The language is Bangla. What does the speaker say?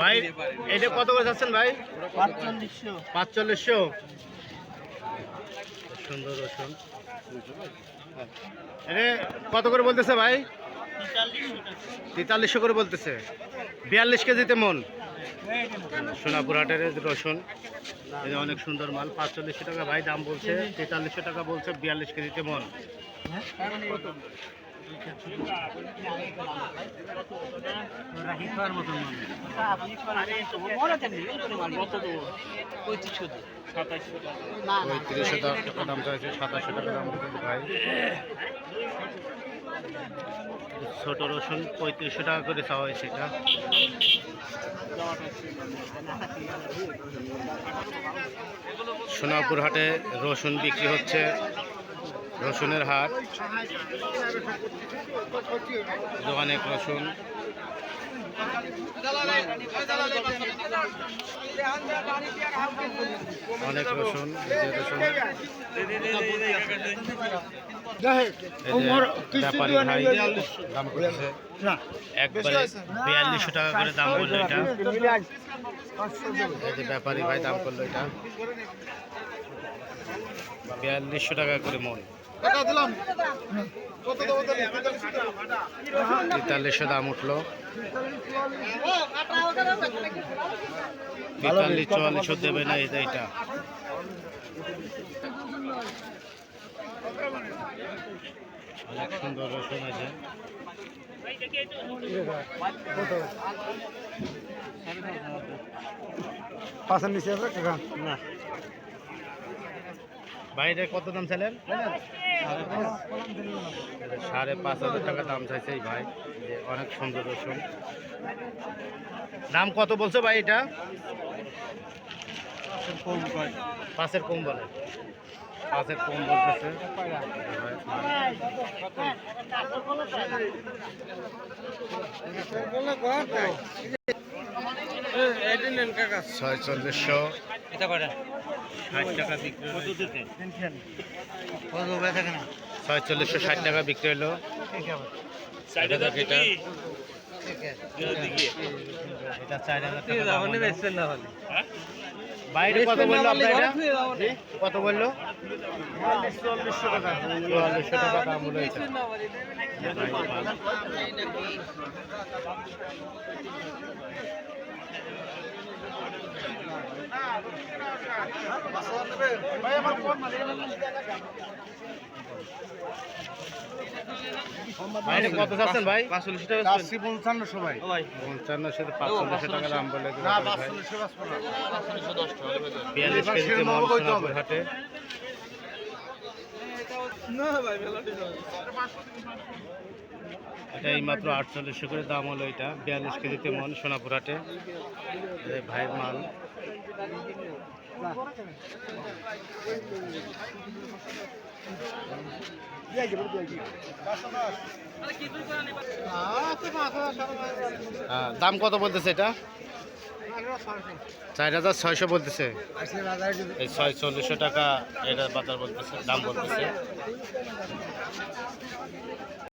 ভাই এটা কত করে যাচ্ছেন ভাই? পাঁচচল্লিশশো। সুন্দর রসুন। এটা কত করে বলতেছে ভাই? তেতাল্লিশশো করে বলতেছে। বিয়াল্লিশ কেজিতে মন। সোনাপুর হাটের রসুন এটা অনেক সুন্দর মাল। পাঁচচল্লিশশো টাকা ভাই দাম বলছে তেতাল্লিশশো টাকা বলছে বিয়াল্লিশ কেজিতে মন। দাম ছোট রসুন পঁয়ত্রিশশো টাকা করে চাওয়া হয়েছে এটা সোনাপুর হাটে রসুন বিক্রি হচ্ছে। রসুনের হাট। অনেক রসুন। অনেক রসুন একবারে বিয়াল্লিশশো টাকা করে দাম বলল এটা। ব্যাপারী ভাই দাম করল এটা। বিয়াল্লিশশো টাকা করে মন। তেতাল্লিশশো দাম উঠল। তেতাল্লিশ চুয়াল্লিশশো দেবে না এটা এটা। অনেক সুন্দর রসুন আছে। পাঁচের নিচে আছে না। বাইরে কত দাম চাইলেন সাড়ে পাঁচ হাজার টাকা দাম চাইছে এই ভাই যে অনেক সুন্দর রসুন। দাম কত বলছো ভাই এটা? পাঁচের কম বলে। পাঁচের কম বলতেছে। ছয় চল্লিশশো এটা কয়টা? ষাট টাকা বিক্রি হয়েছে। কত বেচা কেনা ছয় চল্লিশশো ষাট টাকা বিক্রি হলো। হলে। বাইরে কত বলল আপনার? এটা কত বলল? চুয়াল্লিশশো টাকা চুয়াল্লিশশো টাকা দাম হলো এটা ভাই, মাল। বাইরে কত চাচ্ছেন ভাই? পাঁচচল্লিশ টাকা আশি পঞ্চান্ন সবাই। পঞ্চান্ন পাঁচচল্লিশশো টাকা দাম বলে বিয়াল্লিশ কেজিতে মাল হাটে। এটা এই মাত্র আটচল্লিশশো করে দাম হলো এটা। বিয়াল্লিশ কেজিতে মন সোনাপুর হাটে। এই ভাইয়ের মাল। দাম কত বলতেছে এটা? চার হাজার ছয়শো বলতেছে। এই ছয় চল্লিশশো টাকা এটা বাজার বলতেছে, দাম বলতেছে।